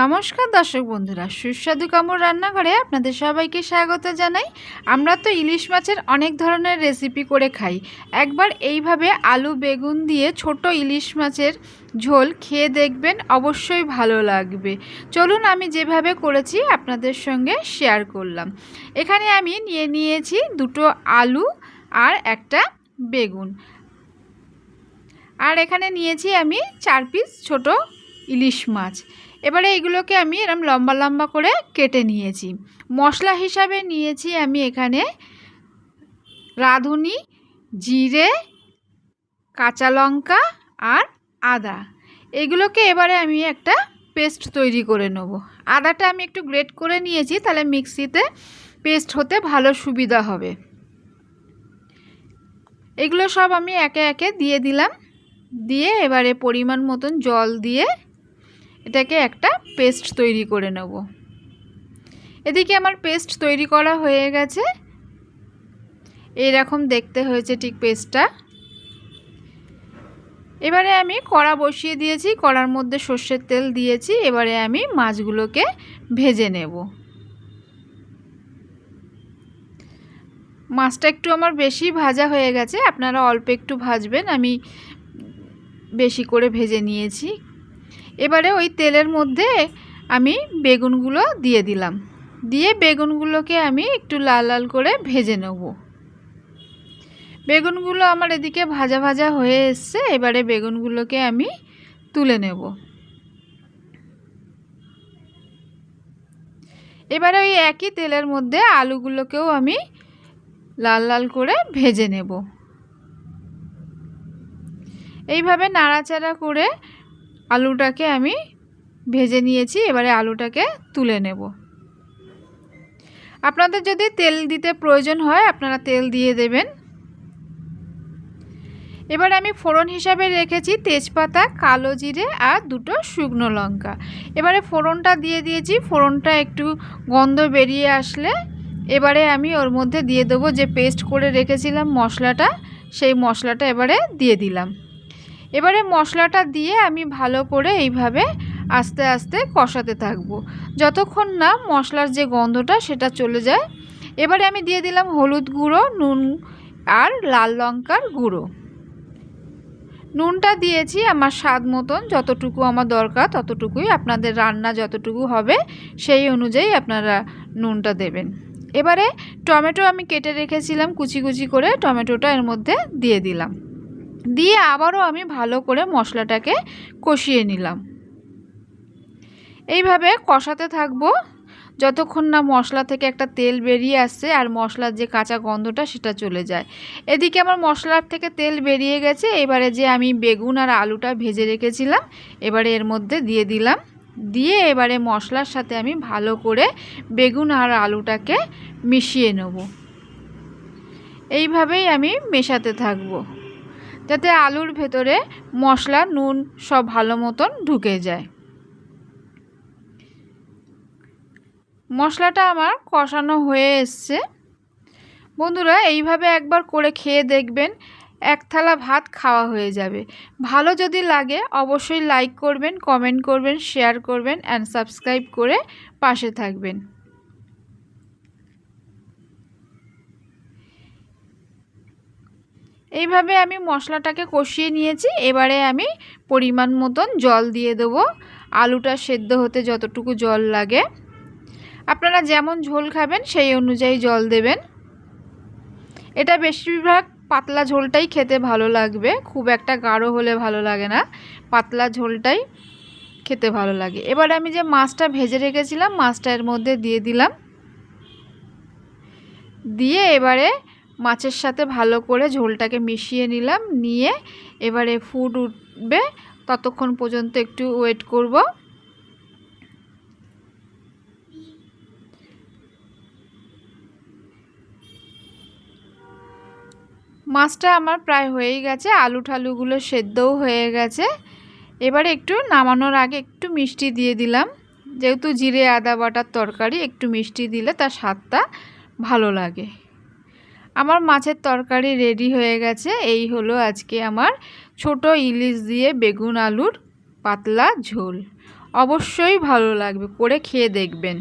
নমস্কার দর্শক বন্ধুরা, সুস্বাদু কামড় রান্নাঘরে আপনাদের সবাইকে স্বাগত জানাই। আমরা তো ইলিশ মাছের অনেক ধরনের রেসিপি করে খাই। একবার এইভাবে আলু, বেগুন দিয়ে ছোট ইলিশ মাছের ঝোল খেয়ে দেখবেন, অবশ্যই ভালো লাগবে। চলুন আমি যেভাবে করেছি আপনাদের সঙ্গে শেয়ার করলাম। এখানে আমি নিয়ে নিয়েছি দুটো আলু আর একটা বেগুন। আর এখানে নিয়েছি আমি চার পিস ছোট ইলিশ মাছ। এবারে এগুলোকে আমি এরম লম্বা লম্বা করে কেটে নিয়েছি। মশলা হিসাবে নিয়েছি আমি এখানে রাঁধুনি, জিরে, কাঁচা লঙ্কা আর আদা। এগুলোকে এবারে আমি একটা পেস্ট তৈরি করে নেব। আদাটা আমি একটু গ্রেট করে নিয়েছি, তাহলে মিক্সিতে পেস্ট হতে ভালো সুবিধা হবে। এগুলো সব আমি একে একে দিয়ে দিলাম। দিয়ে এবারে পরিমাণ মতন জল দিয়ে এটাকে একটা পেস্ট তৈরি করে নেব। এদিকে আমার পেস্ট তৈরি করা হয়ে গেছে। এইরকম দেখতে হয়েছে ঠিক পেস্টটা। এবারে আমি কড়া বসিয়ে দিয়েছি, কড়ার মধ্যে সর্ষের তেল দিয়েছি, এবারে আমি মাছগুলোকে ভেজে নেব। মাছটা একটু আমার বেশি ভাজা হয়ে গেছে, আপনারা অল্প একটু ভাজবেন, আমি বেশি করে ভেজে নিয়েছি। এবারে ওই তেলের মধ্যে আমি বেগুনগুলো দিয়ে দিলাম। দিয়ে বেগুনগুলোকে আমি একটু লাল লাল করে ভেজে নেব। বেগুনগুলো আমার এদিকে ভাজা ভাজা হয়ে এসছে, এবারে বেগুনগুলোকে আমি তুলে নেব। এবারে ওই একই তেলের মধ্যে আলুগুলোকেও আমি লাল লাল করে ভেজে নেব। এইভাবে নাড়াচাড়া করে আলুটাকে আমি ভেজে নিয়েছি, এবারে আলুটাকে তুলে নেব। আপনাদের যদি তেল দিতে প্রয়োজন হয়, আপনারা তেল দিয়ে দেবেন। এবার আমি ফোড়ন হিসাবে রেখেছি তেজপাতা, কালো জিরে আর দুটো শুকনো লঙ্কা। এবারে ফোড়নটা দিয়ে দিয়েছি, ফোড়নটা একটু গন্ধ বেরিয়ে আসলে এবারে আমি ওর মধ্যে দিয়ে দেবো যে পেস্ট করে রেখেছিলাম মশলাটা, সেই মশলাটা এবারে দিয়ে দিলাম। এবারে মশলাটা দিয়ে আমি ভালো করে এইভাবে আস্তে আস্তে কষাতে থাকব। যতক্ষণ না মশলার যে গন্ধটা সেটা চলে যায়। এবারে আমি দিয়ে দিলাম হলুদ গুঁড়ো, নুন আর লাল লঙ্কার গুঁড়ো। নুনটা দিয়েছি আমার স্বাদ মতন, যতটুকু আমার দরকার ততটুকুই। আপনাদের রান্না যতটুকু হবে সেই অনুযায়ী আপনারা নুনটা দেবেন। এবারে টমেটো আমি কেটে রেখেছিলাম কুচি কুচি করে, টমেটোটা এর মধ্যে দিয়ে দিলাম। দিয়ে আবারও আমি ভালো করে মশলাটাকে কষিয়ে নিলাম। এইভাবে কষাতে থাকব। যতক্ষণ না মশলা থেকে একটা তেল বেরিয়ে আসছে আর মশলার যে কাঁচা গন্ধটা সেটা চলে যায়। এদিকে আমার মশলার থেকে তেল বেরিয়ে গেছে। এবারে যে আমি বেগুন আর আলুটা ভেজে রেখেছিলাম, এবারে এর মধ্যে দিয়ে দিলাম। দিয়ে এবারে মশলার সাথে আমি ভালো করে বেগুন আর আলুটাকে মিশিয়ে নেব। এইভাবেই আমি মেশাতে থাকব। যাতে আলুর ভেতরে মশলা, নুন সব ভালো মতন ঢুকে যায়। মশলাটা আমার কষানো হয়ে এসছে। বন্ধুরা, এইভাবে একবার করে খেয়ে দেখবেন এক থালা ভাত খাওয়া হয়ে যাবে। ভালো যদি লাগে, অবশ্যই লাইক করবেন কমেন্ট করবেন শেয়ার করবেন অ্যান্ড সাবস্ক্রাইব করে পাশে থাকবেন। এইভাবে আমি মশলাটাকে কষিয়ে নিয়েছি। এবারে আমি পরিমাণ মতন জল দিয়ে দেবো। আলুটা সেদ্ধ হতে যতটুকু জল লাগে। আপনারা যেমন ঝোল খাবেন, সেই অনুযায়ী জল দেবেন। এটা বেশিরভাগ পাতলা ঝোলটাই খেতে ভালো লাগবে। খুব একটা গাঢ় হলে ভালো লাগে না। পাতলা ঝোলটাই খেতে ভালো লাগে। এবারে আমি যে মাছটা ভেজে রেখেছিলাম, মাছটা এর মধ্যে দিয়ে দিলাম। দিয়ে এবারে মাছের সাথে ভালো করে ঝোলটাকে মিশিয়ে নিলাম, নিয়ে এবারে ফুড উঠবে। ততক্ষণ পর্যন্ত একটু ওয়েট করব। মাছটা আমার প্রায় হয়েই গেছে আলু ঠালুগুলো সেদ্ধও হয়ে গেছে। এবারে একটু নামানোর আগে একটু মিষ্টি দিয়ে দিলাম। যেহেতু জিরে, আদা বাটার তরকারি, একটু মিষ্টি দিলে তার স্বাদটা ভালো লাগে। আমার মাছের তরকারি রেডি হয়ে গেছে। এই হলো আজকে আমার ছোট ইলিশ দিয়ে বেগুন আলুর পাতলা ঝোল। অবশ্যই ভালো লাগবে, করে খেয়ে দেখবেন।